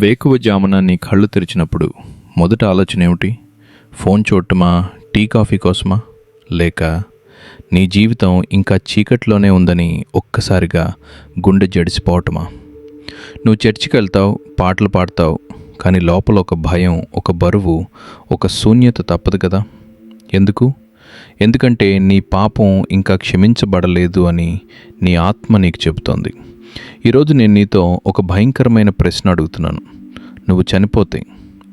వేకువజామున నీ కళ్ళు తెరిచినప్పుడు మొదట ఆలోచన ఏమిటి? ఫోన్ చూడటమా? టీ కాఫీ కోసమా? లేక నీ జీవితం ఇంకా చీకట్లోనే ఉందని ఒక్కసారిగా గుండె జడిసిపోవటమా? నువ్వు చర్చికి వెళ్తావు పాటలు పాడతావు కానీ లోపల ఒక భయం ఒక బరువు ఒక శూన్యత తప్పదు కదా? ఎందుకు? ఎందుకంటే నీ పాపం ఇంకా క్షమించబడలేదు అని నీ ఆత్మ నీకు చెబుతోంది. ఈరోజు నేను నీతో ఒక భయంకరమైన ప్రశ్న అడుగుతున్నాను. నువ్వు చనిపోతే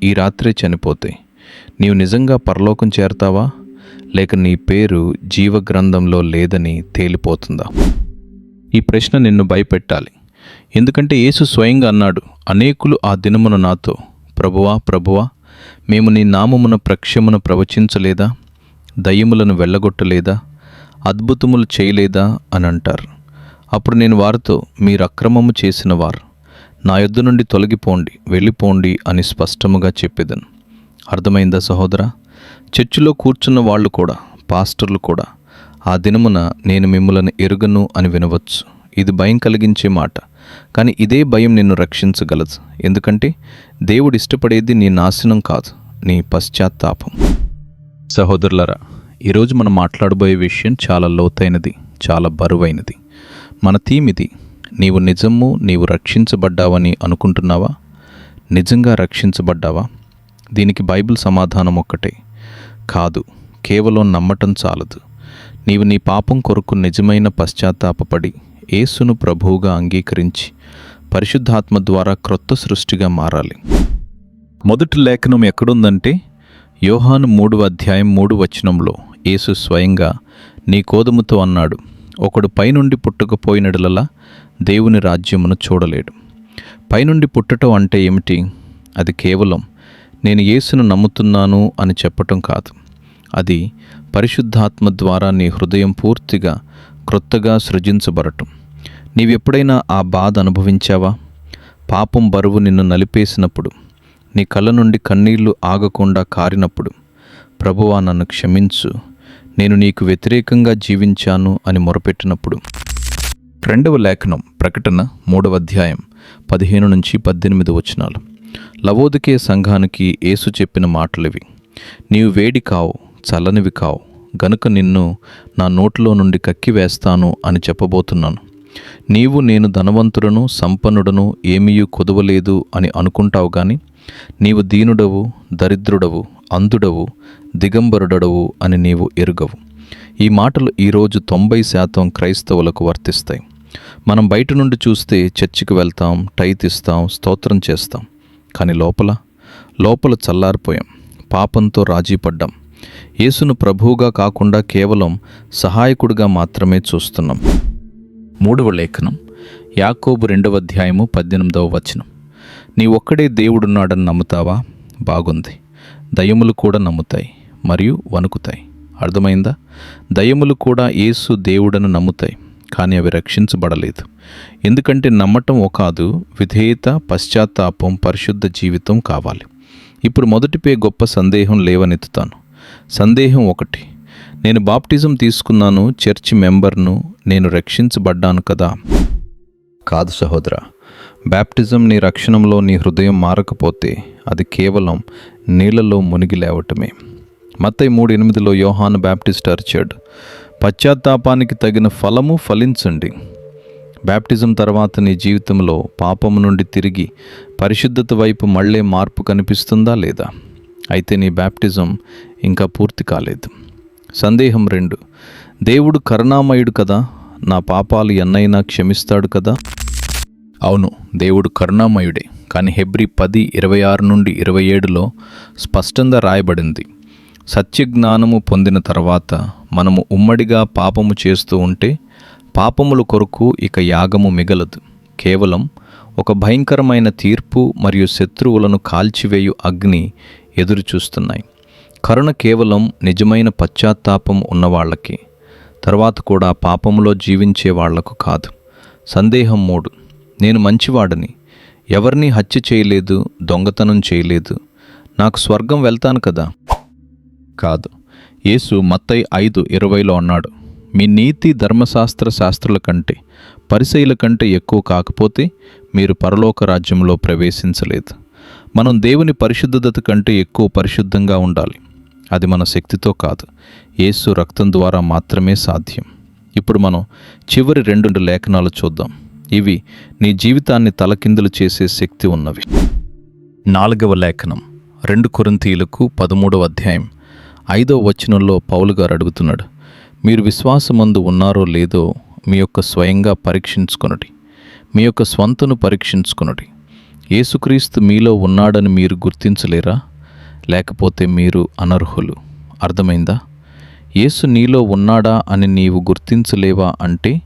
ఈ రాత్రే చనిపోతే నీవు నిజంగా పరలోకం చేరతావా? లేక నీ పేరు జీవగ్రంథంలో లేదని తేలిపోతుందా? ఈ ప్రశ్న నిన్ను భయపెట్టాలి. ఎందుకంటే యేసు స్వయంగా అన్నాడు అనేకులు ఆ దినమున నాతో ప్రభువా ప్రభువా మేము నీ నామమున ప్రక్షమున ప్రవచించలేదా? దయ్యములను వెళ్ళగొట్టలేదా? అద్భుతములు చేయలేదా? అని అంటారు. అప్పుడు నేను వారితో మీరు అక్రమము చేసిన వారు నా యొద్ద నుండి తొలగిపోండి వెళ్ళిపోండి అని స్పష్టముగా చెప్పేదను. అర్థమైందా సహోదరా? చర్చిలో కూర్చున్న వాళ్ళు కూడా పాస్టర్లు కూడా ఆ దినమున నేను మిమ్మల్ని ఎరుగను అని వినవచ్చు. ఇది భయం కలిగించే మాట కానీ ఇదే భయం నిన్ను రక్షించగలదు. ఎందుకంటే దేవుడు ఇష్టపడేది నీ నాశనం కాదు నీ పశ్చాత్తాపం. సహోదరులరా ఈరోజు మనం మాట్లాడబోయే విషయం చాలా లోతైనది చాలా బరువైనది. మన థీమ్ ఇది నీవు నిజము నీవు రక్షించబడ్డావని అనుకుంటున్నావా? నిజంగా రక్షించబడ్డావా? దీనికి బైబిల్ సమాధానం ఒక్కటే. కాదు కేవలం నమ్మటం చాలదు. నీవు నీ పాపం కొరకు నిజమైన పశ్చాత్తాపపడి యేసును ప్రభువుగా అంగీకరించి పరిశుద్ధాత్మ ద్వారా క్రొత్త సృష్టిగా మారాలి. మొదటి లేఖనం ఎక్కడుందంటే యోహాను మూడు అధ్యాయం మూడు వచనంలో యేసు స్వయంగా నీ కోదముతో అన్నాడు ఒకడు పైనుండి పుట్టకపోయినడలలా దేవుని రాజ్యమును చూడలేడు. పైనుండి పుట్టటం అంటే ఏమిటి? అది కేవలం నేను యేసును నమ్ముతున్నాను అని చెప్పటం కాదు. అది పరిశుద్ధాత్మ ద్వారా నీ హృదయం పూర్తిగా క్రొత్తగా సృజించబడటం. నీవెప్పుడైనా ఆ బాధ అనుభవించావా? పాపం బరువు నిన్ను నలిపేసినప్పుడు నీ కళ్ళ నుండి కన్నీళ్ళు ఆగకుండా కారినప్పుడు ప్రభువా నన్ను క్షమించు నేను నీకు వ్యతిరేకంగా జీవించాను అని మొరపెట్టినప్పుడు. రెండవ లేఖనం ప్రకటన మూడవ అధ్యాయం పదిహేను నుంచి పద్దెనిమిది వచనాలు. లవోదికే సంఘానికి యేసు చెప్పిన మాటలివి. నీవు వేడి కావు చల్లనివి కావు. గనుక నిన్ను నా నోట్లో నుండి కక్కివేస్తాను అని చెప్పబోతున్నాను. నీవు నేను ధనవంతుడను సంపన్నుడను ఏమీయూ కొదవలేదు అని అనుకుంటావు గాని నీవు దీనుడవు దరిద్రుడవు అంధుడవు దిగంబరుడవు అని నీవు ఎరుగవు. ఈ మాటలు ఈరోజు తొంభై శాతం క్రైస్తవులకు వర్తిస్తాయి. మనం బయట నుండి చూస్తే చర్చికి వెళ్తాం టైత్ ఇస్తాం స్తోత్రం చేస్తాం. కానీ లోపల లోపల చల్లారిపోయాం పాపంతో రాజీ పడ్డాం యేసును ప్రభువుగా కాకుండా కేవలం సహాయకుడిగా మాత్రమే చూస్తున్నాం. మూడవ లేఖనం యాకోబు రెండవ అధ్యాయము పద్దెనిమిదవ వచనం. నీ ఒక్కడే దేవుడున్నాడని నమ్ముతావా? బాగుంది. దయ్యములు కూడా నమ్ముతాయి మరియు వణుకుతాయి. అర్థమైందా? దయ్యములు కూడా యేసు దేవుడను నమ్ముతాయి కానీ అవి రక్షించబడలేదు. ఎందుకంటే నమ్మటం కాదు విధేయత పశ్చాత్తాపం పరిశుద్ధ జీవితం కావాలి. ఇప్పుడు మొదటిపై గొప్ప సందేహం లేవనెత్తుతాను. సందేహం ఒకటి నేను బాప్టిజం తీసుకున్నాను చర్చి మెంబర్ను నేను రక్షించబడ్డాను కదా? కాదు సహోదర బ్యాప్టిజం నీ రక్షణంలో నీ హృదయం మారకపోతే అది కేవలం నీళ్ళలో మునిగి లేవటమే. మత్తయి మూడు ఎనిమిదిలో యోహాన్ బ్యాప్టిస్ట్ అరిచాడు పశ్చాత్తాపానికి తగిన ఫలము ఫలించండి. బ్యాప్టిజం తర్వాత నీ జీవితంలో పాపము నుండి తిరిగి పరిశుద్ధత వైపు మళ్ళీ మార్పు కనిపిస్తుందా లేదా? అయితే నీ బ్యాప్టిజం ఇంకా పూర్తి కాలేదు. సందేహం రెండు దేవుడు కరుణామయుడు కదా? నా పాపాలు ఎన్నైనా క్షమిస్తాడు కదా? అవును దేవుడు కరుణామయుడే. కానీ హెబ్రి పది ఇరవై ఆరు నుండి ఇరవై ఏడులో స్పష్టంగా రాయబడింది. సత్యజ్ఞానము పొందిన తర్వాత మనము ఉమ్మడిగా పాపము చేస్తూ ఉంటే పాపముల కొరకు ఇక యాగము మిగలదు. కేవలం ఒక భయంకరమైన తీర్పు మరియు శత్రువులను కాల్చివేయు అగ్ని ఎదురు చూస్తున్నాయి. కరుణ కేవలం నిజమైన పశ్చాత్తాపం ఉన్నవాళ్ళకి తర్వాత కూడా పాపములో జీవించే వాళ్ళకు కాదు. సందేహం మూడు. నేను మంచివాడని ఎవరిని హత్య చేయలేదు దొంగతనం చేయలేదు. నాకు స్వర్గం వెళ్తాను కదా? కాదు. యేసు మత్తై ఐదు ఇరవైలో అన్నాడు మీ నీతి ధర్మశాస్త్ర శాస్త్రుల కంటే పరిశైల కంటే ఎక్కువ కాకపోతే మీరు పరలోక రాజ్యంలో ప్రవేశించలేదు. మనం దేవుని పరిశుద్ధత కంటే ఎక్కువ పరిశుద్ధంగా ఉండాలి. అది మన శక్తితో కాదు. యేసు రక్తం ద్వారా మాత్రమే సాధ్యం. ఇప్పుడు మనం చివరి రెండు లేఖనాలు చూద్దాం. ఇవి నీ జీవితాన్ని తలకిందులు చేసే శక్తి ఉన్నవి. నాలుగవ లేఖనం రెండు కొరంతీయులకు పదమూడవ అధ్యాయం ఐదవ వచనంలో పౌలు గారు అడుగుతున్నాడు మీరు విశ్వాసమందు ఉన్నారో లేదో మీ యొక్క స్వయంగా పరీక్షించుకొనడి మీ యొక్క స్వంతను పరీక్షించుకొనడి. యేసుక్రీస్తు మీలో ఉన్నాడని మీరు గుర్తించలేరా? లేకపోతే మీరు అనర్హులు. అర్థమైందా? యేసు నీలో ఉన్నాడా అని నీవు గుర్తించలేవా అంటే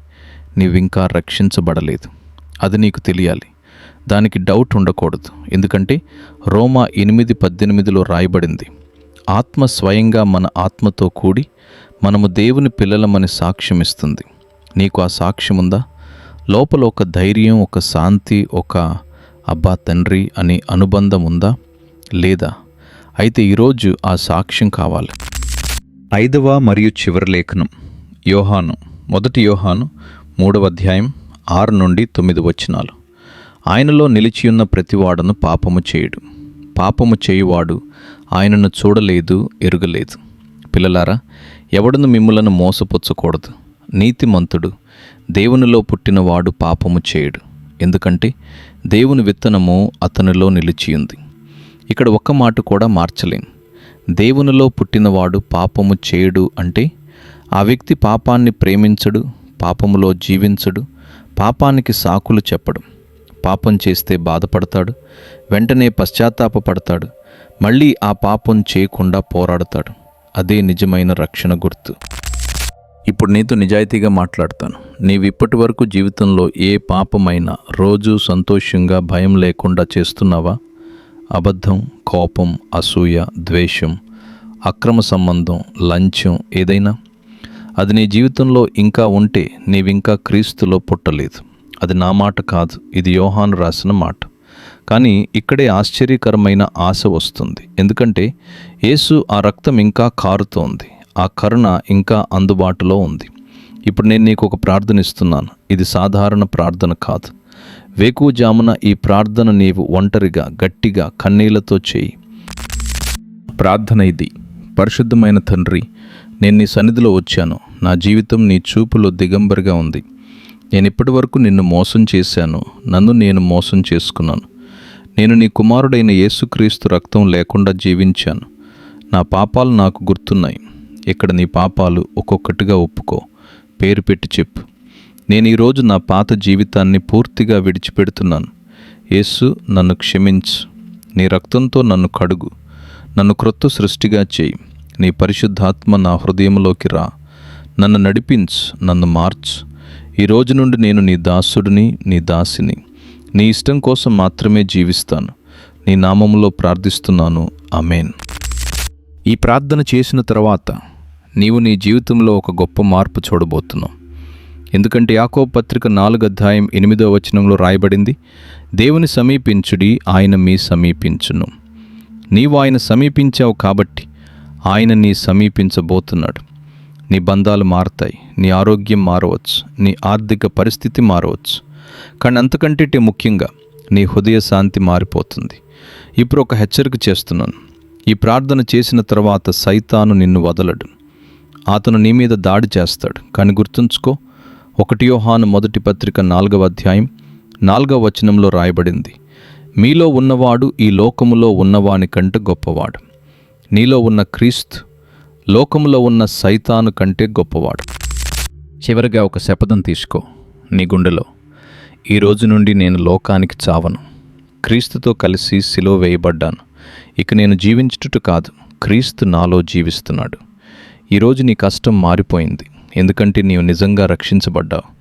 నీవింకా రక్షించబడలేదు. అది నీకు తెలియాలి. దానికి డౌట్ ఉండకూడదు. ఎందుకంటే రోమా ఎనిమిది పద్దెనిమిదిలో రాయబడింది. ఆత్మ స్వయంగా మన ఆత్మతో కూడి మనము దేవుని పిల్లలమని సాక్ష్యం ఇస్తుంది నీకు ఆ సాక్ష్యం ఉందా లోపల ఒక ధైర్యం ఒక శాంతి ఒక అబ్బా తండ్రి అని అనుబంధం ఉందా లేదా? అయితే ఈరోజు ఆ సాక్ష్యం కావాలి. ఐదవ మరియు చివరి లేఖనం. యోహాను. మొదటి యోహాను మూడవ అధ్యాయం ఆరు నుండి తొమ్మిది వచనాలు. ఆయనలో నిలిచియున్న ప్రతివాడను పాపము చేయుడు. పాపము చేయువాడు ఆయనను చూడలేదు ఎరుగలేదు. పిల్లలారా ఎవడను మిమ్మలను మోసపుచ్చకూడదు? నీతిమంతుడు దేవునిలో పుట్టినవాడు పాపము చేయడు. ఎందుకంటే దేవుని విత్తనము అతనిలో నిలిచియుంది. ఇక్కడ ఒక్క మాట కూడా మార్చలేం. దేవునిలో పుట్టినవాడు పాపము చేయడు అంటే ఆ వ్యక్తి పాపాన్ని ప్రేమించడు పాపములో జీవించడు పాపానికి సాకులు చెప్పడు. పాపం చేస్తే బాధపడతాడు వెంటనే పశ్చాత్తాపపడతాడు మళ్ళీ ఆ పాపం చేయకుండా పోరాడతాడు. అదే నిజమైన రక్షణ గుర్తు. ఇప్పుడు నీతో నిజాయితీగా మాట్లాడతాను. నీవు ఇప్పటి వరకు జీవితంలో ఏ పాపమైనా రోజు సంతోషంగా భయం లేకుండా చేస్తున్నావా? అబద్ధం కోపం అసూయ ద్వేషం అక్రమ సంబంధం లంచం ఏదైనా? అది నీ జీవితంలో ఇంకా ఉంటే నీవింకా క్రీస్తులో పుట్టలేదు. అది నా మాట కాదు ఇది యోహాను రాసిన మాట. కానీ ఇక్కడే ఆశ్చర్యకరమైన ఆశ వస్తుంది. ఎందుకంటే యేసు ఆ రక్తం ఇంకా కారుతోంది ఆ కరుణ ఇంకా అందుబాటులో ఉంది. ఇప్పుడు నేను నీకు ఒక ప్రార్థన ఇస్తున్నాను. ఇది సాధారణ ప్రార్థన కాదు. వేకువజామున ఈ ప్రార్థన నీవు ఒంటరిగా గట్టిగా కన్నీళ్ళతో చేయి. ప్రార్థన ఇది. పరిశుద్ధమైన తండ్రి నేను నీ సన్నిధిలో వచ్చాను. నా జీవితం నీ చూపులో దిగంబరిగా ఉంది. నేను ఇప్పటి వరకు నిన్ను మోసం చేశాను. నన్ను నేను మోసం చేసుకున్నాను. నేను నీ కుమారుడైన యేసుక్రీస్తు రక్తం లేకుండా జీవించాను. నా పాపాలు నాకు గుర్తున్నాయి. ఇక్కడ నీ పాపాలు ఒక్కొక్కటిగా ఒప్పుకో. పేరు పెట్టి చెప్పు. నేను ఈరోజు నా పాత జీవితాన్ని పూర్తిగా విడిచిపెడుతున్నాను. యేసు నన్ను క్షమించు. నీ రక్తంతో నన్ను కడుగు. నన్ను క్రొత్త సృష్టిగా చేయి. నీ పరిశుద్ధాత్మ నా హృదయంలోకి రా. నన్ను నడిపించు నన్ను మార్చు. ఈ రోజు నుండి నేను నీ దాసుడిని నీ దాసిని. నీ ఇష్టం కోసం మాత్రమే జీవిస్తాను. నీ నామంలో ప్రార్థిస్తున్నాను. అమేన్ ఈ ప్రార్థన చేసిన తర్వాత నీవు నీ జీవితంలో ఒక గొప్ప మార్పు చూడబోతున్నావు ఎందుకంటే యాకో పత్రిక నాలుగు అధ్యాయం ఎనిమిదో వచనంలో రాయబడింది దేవుని సమీపించుడి ఆయన మీ సమీపించును. నీవు ఆయన సమీపించావు కాబట్టి ఆయన నీ సమీపించబోతున్నాడు. నీ బంధాలు మారతాయి. నీ ఆరోగ్యం మారవచ్చు. నీ ఆర్థిక పరిస్థితి మారవచ్చు. కానీ అంతకంటే ముఖ్యంగా నీ హృదయ శాంతి మారిపోతుంది. ఇప్పుడు ఒక హెచ్చరిక చేస్తున్నాను. ఈ ప్రార్థన చేసిన తర్వాత సైతాను నిన్ను వదలడు. అతను నీ మీద దాడి చేస్తాడు. కానీ గుర్తుంచుకో ఒకటి యోహాను మొదటి పత్రిక నాలుగవ అధ్యాయం నాలుగవ వచనంలో రాయబడింది. మీలో ఉన్నవాడు ఈ లోకములో ఉన్నవాని కంటే గొప్పవాడు. నీలో ఉన్న క్రీస్తు లోకంలో ఉన్న సైతాను కంటే గొప్పవాడు. చివరిగా ఒక శపథం తీసుకో నీ గుండెలో. ఈ రోజు నుండి నేను లోకానికి చావను. క్రీస్తుతో కలిసి సిలో వేయబడ్డాను. ఇక నేను జీవించుట కాదు క్రీస్తు నాలో జీవిస్తున్నాడు. ఈరోజు నీ కష్టం మారిపోయింది. ఎందుకంటే నీవు నిజంగా రక్షించబడ్డావు.